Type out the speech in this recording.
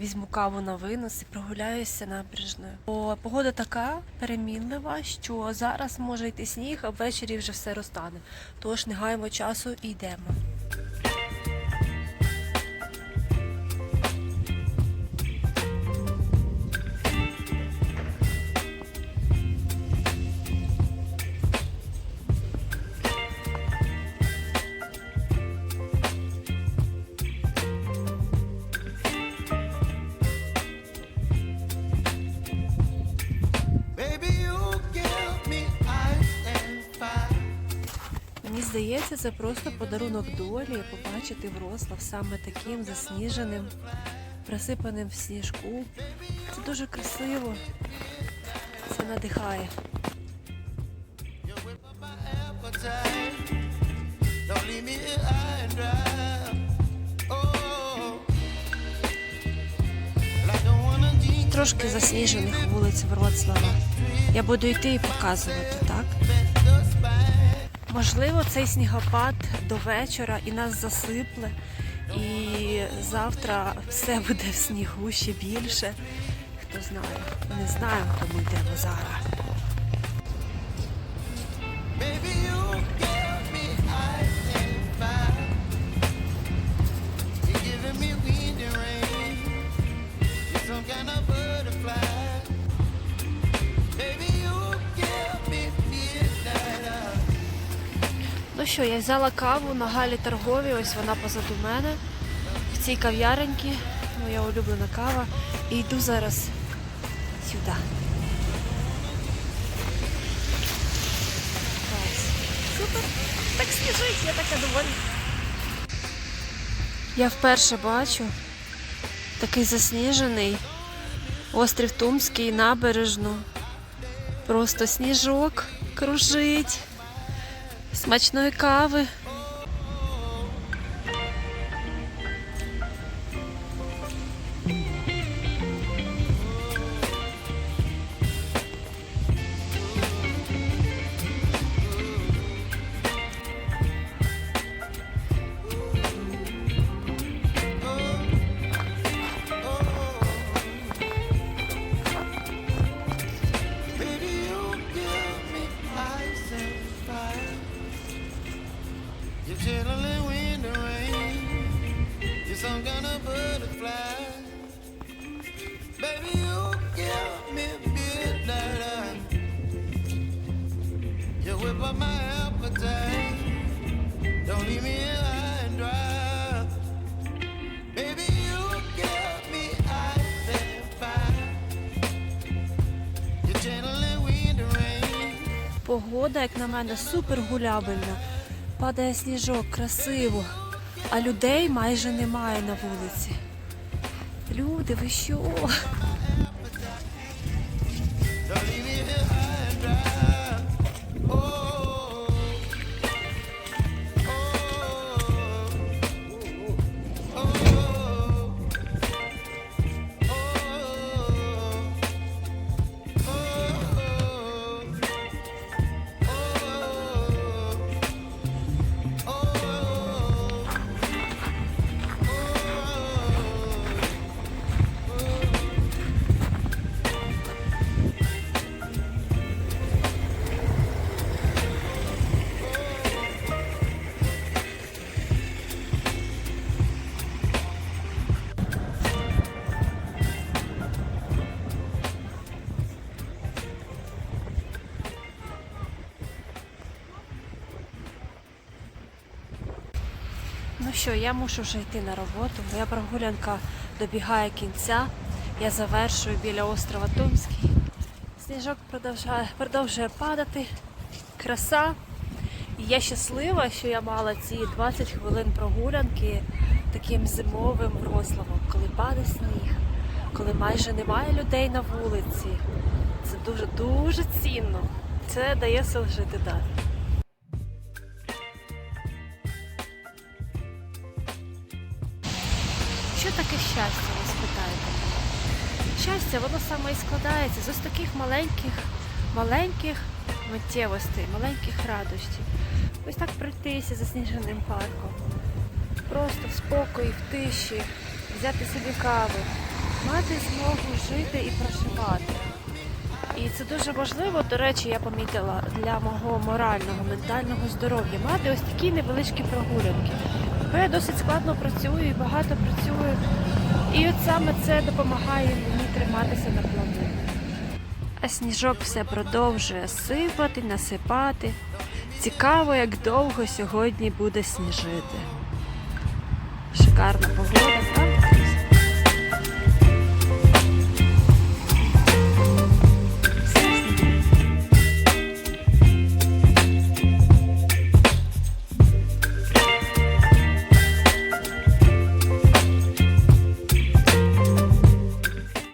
візьму каву на винос і прогуляюся набережною. Бо погода така перемінлива, що зараз може йти сніг, а ввечері вже все розтане. Тож не гаємо часу і йдемо. Здається, це просто подарунок долі побачити Врослав саме таким засніженим, присипаним в сніжку. Це дуже красиво. Це надихає. Трошки засніжених вулиць Вроцлава. Я буду йти і показувати, так? Можливо, цей снігопад до вечора і нас засипле, і завтра все буде в снігу ще більше. Хто знає, не знаємо, тому йдемо зараз. Ну що, я взяла каву на Галі торгові, ось вона позаду мене. В цій кав'яренькі, моя улюблена кава. І йду зараз сюди. Супер. Так сніжить, я така довольна. Я вперше бачу такий засніжений острів Тумський, набережну. Просто сніжок кружить. Смачної кави. Some kind of butterfly. Baby, you give me midnight. You whip up my appetite. Don't leave me here high and dry. Baby, you give me wind and rain. Погода, як на мене, супер гулябельна. Падає сніжок, красиво. А людей майже немає на вулиці. Люди, ви що? Ну що, я мушу вже йти на роботу. Моя прогулянка добігає кінця. Я завершую біля острова Тумський. Сніжок продовжує, продовжує падати. Краса. І я щаслива, що я мала ці 20 хвилин прогулянки таким зимовим Врославом, коли падає сніг, коли майже немає людей на вулиці. Це дуже дуже цінно. Це дає сил жити далі. Що таке щастя, ви спитаєте? Щастя, воно саме і складається з ось таких маленьких, маленьких миттєвостей, маленьких радощів. Ось так пройтися засніженим парком. Просто в спокої, в тиші, взяти собі кави, мати змогу жити і проживати. І це дуже важливо, до речі, я помітила для мого морального, ментального здоров'я мати ось такі невеличкі прогулянки. Я досить складно працюю і багато працюю. І от саме це допомагає мені триматися на плаву. А сніжок все продовжує сипати, насипати. Цікаво, як довго сьогодні буде сніжити. Шикарна погода.